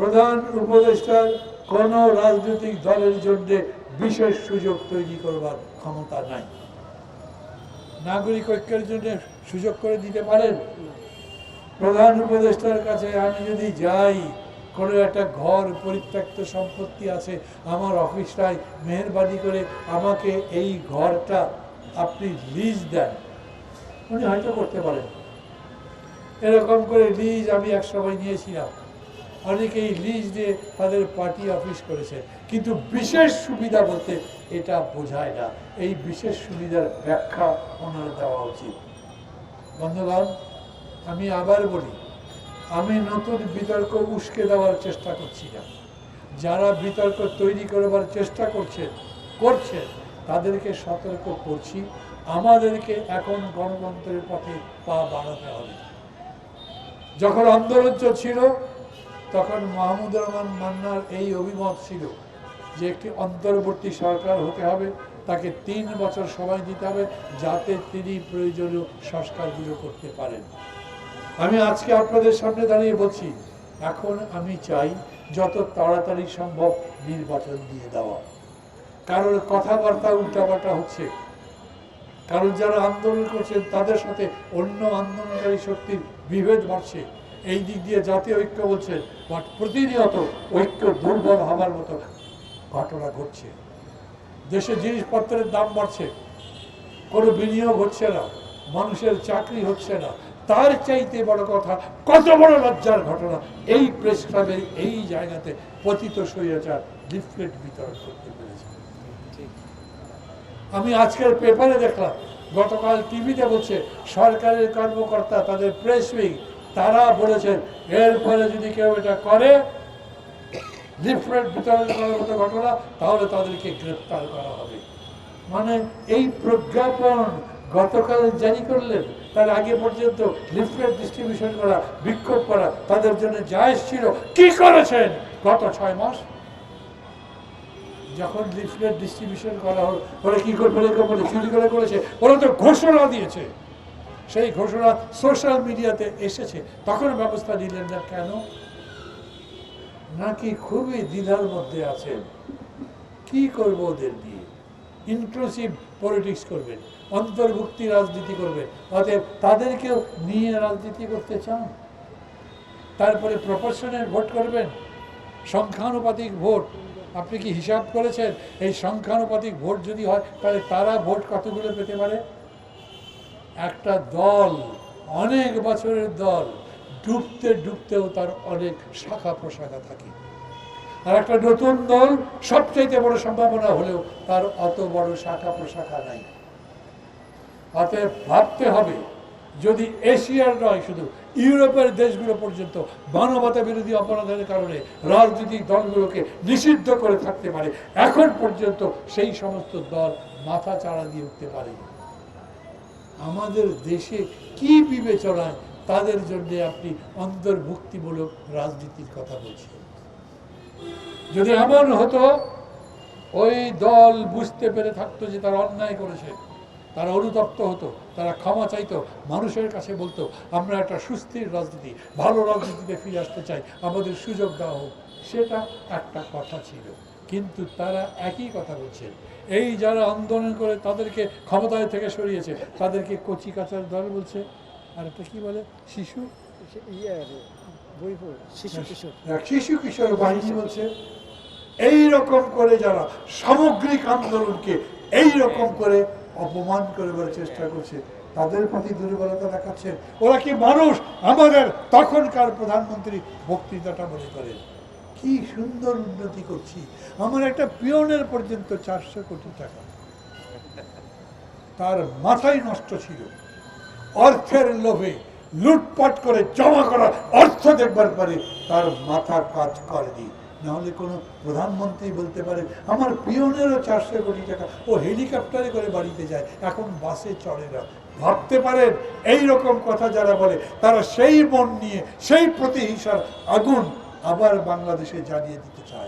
প্রধান উপদেষ্টার কোন রাজনৈতিক দলের জন্য বিশেষ সুযোগ তৈরি করবার ক্ষমতা নাই। নাগরিক ঐক্যের জন্য সুযোগ করে দিতে পারেন। প্রধান উপদেষ্টার কাছে আমি যদি যাই, কোনো একটা ঘর পরিত্যক্ত সম্পত্তি আছে, আমার অফিসটায় মেহরবানি করে আমাকে এই ঘরটা আপনি লিজ দেন। উনি হয়তো করতে পারেন। এরকম করে লিজ আমি এক সময় নিয়েছিলাম। অনেকেই লিজ দিয়ে তাদের পার্টি অফিস করেছে। কিন্তু বিশেষ সুবিধা বলতে এটা বোঝায় না। এই বিশেষ সুবিধার ব্যাখ্যা ওনার দেওয়া উচিত। বন্ধুগণ, আমি আবার বলি, আমি নতুন বিতর্ক উস্কে দেওয়ার চেষ্টা করছি না। যারা বিতর্ক তৈরি করবার চেষ্টা করছে করছে, তাদেরকে সতর্ক করছি। আমাদেরকে এখন গণতন্ত্রের পথে পা বাড়াতে হবে। যখন আন্দোলন ছিল তখন মাহমুদ রহমান মান্নার এই অভিমত ছিল যে একটি অন্তর্বর্তী সরকার হতে হবে, তাকে তিন বছর সময় দিতে হবে যাতে তিনি প্রয়োজনীয় সংস্কারগুলো করতে পারেন। আমি আজকে আপনাদের সামনে দাঁড়িয়ে বলছি, এখন আমি চাই যত তাড়াতাড়ি সম্ভব নির্বাচন দিয়ে দেওয়া। কারণ কথাবার্তা উল্টাপাল্টা হচ্ছে। কারণ যারা আন্দোলন করছেন, তাদের সাথে অন্য আন্দোলনকারী শক্তির বিভেদ বাড়ছে। এই দিক দিয়ে জাতীয় ঐক্য বলছে বাট প্রতিনিয়ত ঐক্য দুর্বল হবার মতো ঘটনা ঘটছে। দেশে জিনিসপত্রের দাম বাড়ছে, কোনো বিনিয়োগ হচ্ছে না, মানুষের চাকরি হচ্ছে না। তার চাইতে বড় কথা, কত বড় লজ্জার ঘটনা, এই প্রেস ক্লাবের এই জায়গাতে পতিত স্বৈরাচার লিফলেট বিতরণ করতে পেরেছে। আমি আজকের পেপারে দেখলাম, গতকাল টিভিতে বলছে, সরকারের কর্মকর্তা তাদের প্রেস উইং তারা বলেছেন, এর ফলে যদি কেউ এটা করে, লিফলেট বিতরণ করার মতো ঘটনা, তাহলে তাদেরকে গ্রেফতার করা হবে। মানে এই প্রজ্ঞাপন গতকাল জারি করলেন, তার আগে পর্যন্ত লিফলেট ডিস্ট্রিবিউশন করা, বিক্ষোভ করা, তাদের জন্য জায়েজ ছিল। কি করেছেন? গত ছয় মাস? যখন লিফলেট ডিস্ট্রিবিউশন করা হলো, ওরা কি করে চুরি করে করেছে? ওরা তো ঘোষণা দিয়েছে। সেই ঘোষণা সোশ্যাল মিডিয়াতে এসেছে। তখন ব্যবস্থা নিলেন না কেন? নাকি খুবই দ্বিধার মধ্যে আছেন? কি করব ওদের দিয়ে ইনক্লুসিভ পলিটিক্স করবেন, অন্তর্ভুক্তি রাজনীতি করবেন। অতএব তাদেরকেও নিয়ে রাজনীতি করতে চান? তারপরে প্রপোর্শনের ভোট করবেন? সংখ্যানুপাতিক ভোট আপনি কি হিসাব করেছেন? এই সংখ্যানুপাতিক ভোট যদি হয়, তাহলে তারা ভোট কতগুলো পেতে পারে? একটা দল, অনেক বছরের দল, ডুবতে ডুবতেও তার অনেক শাখা প্রশাখা থাকে। আর একটা নতুন দল সবচাইতে বড় সম্ভাবনা হলেও তার অত বড় শাখা প্রশাখা নাই। অতএব ভাবতে হবে, যদি এশিয়ার নয়, শুধু ইউরোপের দেশগুলো পর্যন্ত মানবতা বিরোধী অপরাধের কারণে রাজনৈতিক দলগুলোকে নিষিদ্ধ করে থাকতে পারে, এখন পর্যন্ত সেই সমস্ত দল মাথা চাড়া দিয়ে উঠতে পারে আমাদের দেশে কি বিবেচনায় তাদের জন্য আপনি অন্তর্ভুক্তিমূলক রাজনীতির কথা বলছেন? যদি এমন হতো, ওই দল বুঝতে পেরে থাকতো যে তারা অন্যায় করেছে, তারা অনুতপ্ত হতো, তারা ক্ষমা চাইতো, মানুষের কাছে বলতো, আমরা একটা সুস্থির রাজনীতি, ভালো রাজনীতিতে ফিরে আসতে চাই, আমাদের সুযোগ দেওয়া হোক সেটা একটা কথা ছিল। কিন্তু তারা একই কথা বলছে। এই যারা আন্দোলন করে তাদেরকে ক্ষমতায় থেকে সরিয়েছে তাদেরকে কচি কাচার দল বলছে। আর একটা কি বলে? শিশু? ইয়ে শিশু কিশোর। এক শিশু কিশোর বাহিনী বলছে এই রকম করে যারা সামগ্রিক আন্দোলনকে এই রকম করে অপমান করবার চেষ্টা করছে তাদের প্রতি দুর্বলতা দেখাচ্ছে। ওরা কি মানুষ? আমাদের তখনকার প্রধানমন্ত্রী বক্তৃতাটা মনে করে। কি সুন্দর উন্নতি করছি। আমার একটা পিয়নের পর্যন্ত চারশো কোটি টাকা। তার মাথায় নষ্ট ছিল। অর্থের লোভে লুটপাট করে জমা করা অর্থ দেখবার পরে তার মাথা কাজ করেনি। নাহলে কোনো প্রধানমন্ত্রী বলতে পারে, আমার পিয়নেরও চারশো কোটি টাকা, ও হেলিকপ্টারে করে বাড়িতে যায়, এখন বাসে চড়ে না। ভাবতে পারেন এই রকম কথা যারা বলে, তারা সেই মন নিয়ে, সেই প্রতিহিংসার আগুন আবার বাংলাদেশে জানিয়ে দিতে চায়